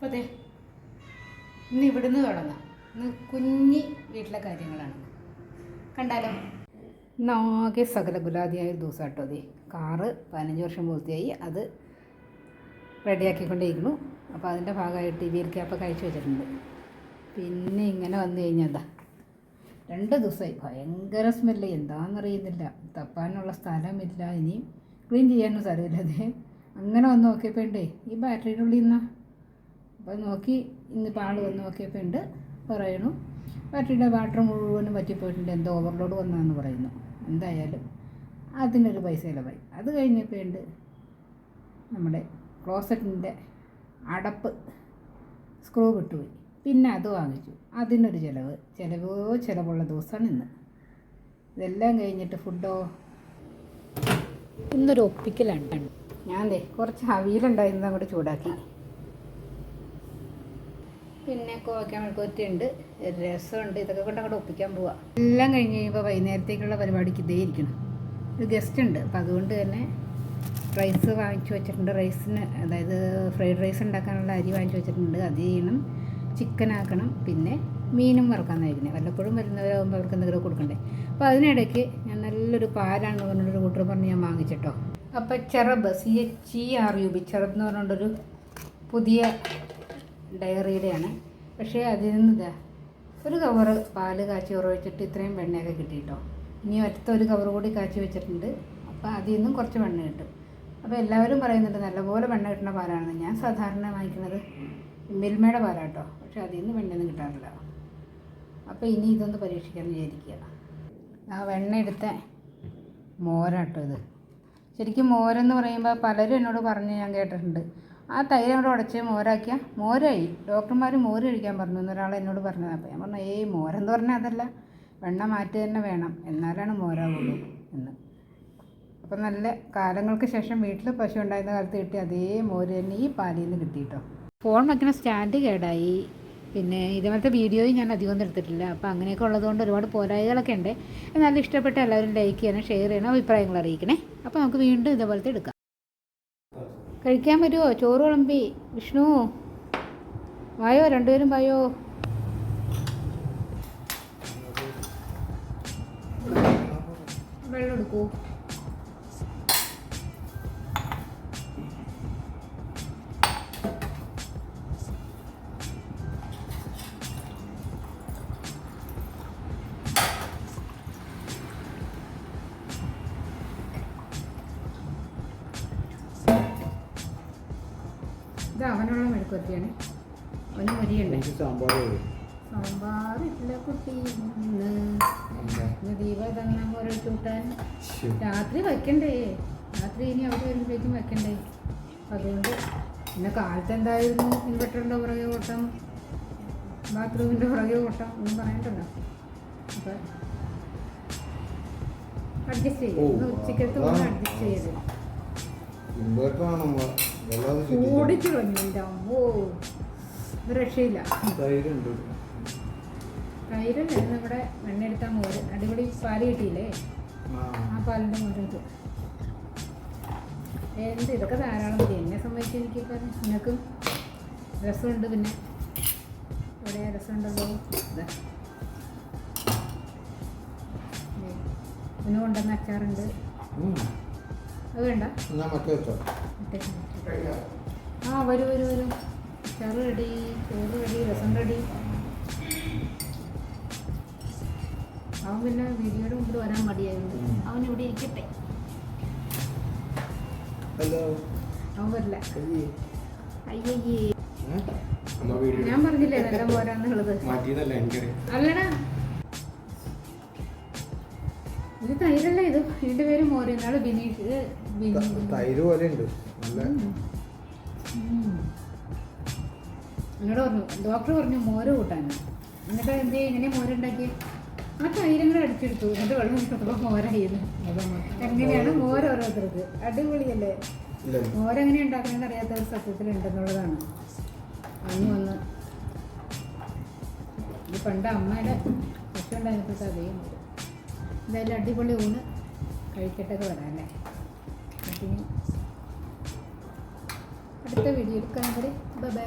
അപ്പോൾ അതെ ഇന്ന് ഇവിടുന്ന് തുടങ്ങാം. ഇന്ന് കുഞ്ഞി വീട്ടിലെ കാര്യങ്ങളാണ്. കണ്ടാലോ? ഇന്നാകെ സകല ഗുലാദിയായ ഒരു ദിവസം കേട്ടോ അതെ കാറ് പതിനഞ്ച് വർഷം പൂർത്തിയായി. അത് റെഡിയാക്കിക്കൊണ്ടേയിരുന്നു അപ്പോൾ അതിന്റെ ഭാഗമായിട്ട് ഈ വീർക്കാപ്പ് കഴിച്ചു വെച്ചിട്ടുണ്ട്. പിന്നെ ഇങ്ങനെ വന്നു കഴിഞ്ഞാൽ രണ്ട് ദിവസമായി. ഭയങ്കര സ്മെല്ല് എന്താണെന്നറിയുന്നില്ല തപ്പാനുള്ള സ്ഥലമില്ല. ഇനിയും ക്ലീൻ ചെയ്യാനും സ്ഥലമില്ല അങ്ങനെ വന്ന് നോക്കിയപ്പോൾ ഉണ്ടേ ഈ ബാറ്ററിയുടെ ഉള്ളിൽ നിന്നാ അപ്പോൾ നോക്കി ഇന്ന് ആൾ വന്ന് നോക്കിയപ്പോൾ ഉണ്ട് പറയണു. ബാറ്ററിയുടെ ബാറ്ററി മുഴുവനും പറ്റിപ്പോയിട്ടുണ്ട് എന്തോ ഓവർലോഡ് വന്നതെന്ന് പറയുന്നു. എന്തായാലും അതിനൊരു പൈസ ചിലവായി. അത് കഴിഞ്ഞപ്പോൾ ഉണ്ട് നമ്മുടെ ക്ലോസറ്റിന്റെ അടപ്പ് സ്ക്രൂ വിട്ടുപോയി. പിന്നെ അത് വാങ്ങിച്ചു. അതിനൊരു ചിലവ് ചിലവോ ചിലവുള്ള ദിവസമാണ് ഇന്ന്. ഇതെല്ലാം കഴിഞ്ഞിട്ട് ഫുഡോ? ഇന്നൊരു ഒപ്പിക്കലാണ്. ഞാൻ ദേ കുറച്ച് അവിയലുണ്ടായിരുന്നു അങ്ങോട്ട് ചൂടാക്കി. പിന്നെ കോവയ്ക്കാൻ മെഴുക്കുവരട്ടിയുണ്ട് രസമുണ്ട്. ഇതൊക്കെ കൊണ്ട് അങ്ങോട്ട് ഒപ്പിക്കാൻ പോവാം. എല്ലാം കഴിഞ്ഞ് കഴിയുമ്പോൾ വൈകുന്നേരത്തേക്കുള്ള പരിപാടിക്ക് ഇതേ ഇരിക്കണം. ഒരു ഗസ്റ്റ് ഉണ്ട്. അപ്പം അതുകൊണ്ട് തന്നെ റൈസ് വാങ്ങിച്ചു വെച്ചിട്ടുണ്ട്. റൈസിന് അതായത് ഫ്രൈഡ് റൈസ് ഉണ്ടാക്കാനുള്ള അരി വാങ്ങിച്ചു വെച്ചിട്ടുണ്ട്. അത് ചെയ്യണം. ചിക്കൻ ആക്കണം. പിന്നെ മീനും വറുക്കാന്നായിരിക്കുന്നത് വല്ലപ്പോഴും വരുന്നവരാകുമ്പോൾ അവർക്ക് എന്തെങ്കിലും കൊടുക്കണ്ടേ. അപ്പോൾ അതിനിടയ്ക്ക് ഞാൻ നല്ലൊരു പാലാണെന്ന് പറഞ്ഞൊരു കൂട്ടർ പറഞ്ഞ് ഞാൻ വാങ്ങിച്ചിട്ടോ. അപ്പോൾ cherub. C H E R U B cherub എന്ന് പറഞ്ഞുകൊണ്ടൊരു പുതിയ ഡയറിയുടെയാണ്. പക്ഷേ അതിൽ നിന്ന് ഒരു കവറ് പാൽ കാച്ചി ഉറവിച്ചിട്ട് ഇത്രയും വെണ്ണയൊക്കെ കിട്ടിയിട്ടോ. ഇനി ഒറ്റ ഒരു കവർ കൂടി കാച്ചി വെച്ചിട്ടുണ്ട്. അപ്പോൾ അതിൽ നിന്നും കുറച്ച് വെണ്ണ കിട്ടും. അപ്പോൾ എല്ലാവരും പറയുന്നുണ്ട് നല്ലപോലെ വെണ്ണ കിട്ടുന്ന പാലാണെന്ന്. ഞാൻ സാധാരണ വാങ്ങിക്കുന്നത് മിൽമയുടെ പാലാട്ടോ. പക്ഷേ അതിൽ നിന്ന് വെണ്ണയൊന്നും കിട്ടാറില്ല. അപ്പോൾ ഇനി ഇതൊന്ന് പരീക്ഷിക്കാൻ വിചാരിക്കുക. ആ വെണ്ണ എടുത്ത മോരാട്ടോ ഇത്. ശരിക്കും മോരെന്ന് പറയുമ്പോൾ പലരും എന്നോട് പറഞ്ഞ് ഞാൻ കേട്ടിട്ടുണ്ട്. ആ തൈര് കൂടെ ഉടച്ച് മോരാക്കിയ മോരായി. ഡോക്ടർമാർ മോര് കഴിക്കാൻ പറഞ്ഞു. എന്നൊരാൾ എന്നോട് പറഞ്ഞത്. അപ്പോൾ ഞാൻ പറഞ്ഞു ഏയ് മോരെന്ന് പറഞ്ഞാൽ അതല്ല. വെണ്ണ മാറ്റി തന്നെ വേണം. എന്നാലാണ് മോരാവുള്ളൂ എന്ന്. അപ്പം നല്ല കാലങ്ങൾക്ക് ശേഷം വീട്ടിൽ പശു ഉണ്ടായിരുന്ന കാലത്ത് കിട്ടിയ അതേ മോര് തന്നെ ഈ പാലിൽ നിന്ന് കിട്ടിയിട്ടോ ഫോൺ വയ്ക്കുന്ന സ്റ്റാൻഡ് കേടായി. പിന്നെ ഇതുപോലത്തെ വീഡിയോയും ഞാൻ അധികം എടുത്തിട്ടില്ല. അപ്പോൾ അങ്ങനെയൊക്കെ ഉള്ളതുകൊണ്ട് ഒരുപാട് പോരായ്മകളൊക്കെ ഉണ്ട്. എന്നാലും ഇഷ്ടപ്പെട്ട എല്ലാവരും ലൈക്ക് ചെയ്യണം ഷെയർ ചെയ്യണം അഭിപ്രായങ്ങൾ അറിയിക്കണേ. അപ്പോൾ നമുക്ക് വീണ്ടും ഇതേപോലത്തെ എടുക്കാം. കഴിക്കാൻ വരുമോ ചോറ് വിളമ്പി. വിഷ്ണു വായോ? രണ്ടുപേരും വായോ? വെള്ളം എടുക്കൂ ഇത് അവനുള്ള മെഴുക്കുവരട്ടിയാണ്. അവന് മരിയുണ്ട് സാമ്പാറില്ല. കുട്ടി. ഇന്ന് ഇന്ന് ദീപ തന്ന ഓരോ ചൂട്ടാൻ. രാത്രി വയ്ക്കണ്ടേ? രാത്രി ഇനി അവിടെ വരുമ്പോഴേക്കും വെക്കണ്ടേ അതുകൊണ്ട് പിന്നെ കാലത്ത് എന്തായിരുന്നു ഇൻവെർട്ടറിന്റെ പുറകെ ഓട്ടം ബാത്റൂമിന്റെ പുറകെ ഓട്ടം ഒന്നും പറയണ്ടല്ലോ അപ്പം അഡ്ജസ്റ്റ് ചെയ്യും. ഉച്ചക്കത്തെ അഡ്ജസ്റ്റ് ചെയ്ത് ഓടിച്ചു കളഞ്ഞു എന്റെ അമ്മോ. ഒരു രക്ഷയില്ല. തൈര് നമ്മുടെ വെണ്ണെടുത്താൽ മോര്. അടിപൊളി പാൽ കിട്ടിയില്ലേ? ആ. പാലിന്റെ മോരത് എന്ത് ഇതൊക്കെ ധാരാളം മതി എന്നെ സംബന്ധിച്ച് എനിക്കിപ്പോൾ നിനക്കും രസമുണ്ട് പിന്നെ. ഇവിടെ രസമുണ്ടല്ലോ. ഇതാ ഇതിന് കൊണ്ടുവന്ന അച്ചാറുണ്ട്. അത് വേണ്ട. ആ വരൂ വരൂ വരൂ. ചെറു റെഡി ചോറ് റെഡി രസം റെഡി അവൻ പിന്നെ വീഡിയോയുടെ മുമ്പിൽ വരാൻ മടിയായിരുന്നു. അവൻ ഇവിടെ ഇരിക്കട്ടെ. അവൻ വരില്ല. അയ്യേ. ഞാൻ പറഞ്ഞില്ലേ നല്ല പോരാന്നുള്ളത്. അല്ലടാ. ഇത് തൈരല്ല ഇത്? ഇതിന്റെ പേര് മോര് എന്നാൾ ബിനീഷ് തൈര് പോലെ ഉണ്ട് നല്ല. എന്നോട് പറഞ്ഞു ഡോക്ടർ പറഞ്ഞു മോര് കൂട്ടാൻ. എന്നിട്ട് എന്ത് ഇങ്ങനെ മോരുണ്ടാക്കി ആ തൈരങ്ങൾ അടിച്ചെടുത്തു. എന്നിട്ട് വെള്ളം കൊടുത്തപ്പോൾ മോരായിരുന്നു എങ്ങനെയാണ് മോര് ഓരോരുത്തർക്ക്? അടിപൊളിയല്ലേ? മോര് മോരെങ്ങനെ ഉണ്ടാക്കണമെന്ന് അറിയാത്ത സത്യത്തിൽ ഉണ്ടെന്നുള്ളതാണ് അന്ന് വന്ന്. ഇത് പണ്ട് അമ്മയുടെ പശു ഉണ്ടായിരുന്നപ്പോഴത്തെ അതേ മോര് എന്തായാലും അടിപൊളി ഊണ്. കഴിക്കട്ടൊക്കെ വരാമല്ലേ അടുത്ത വീഡിയോ എടുക്കാൻ ബൈ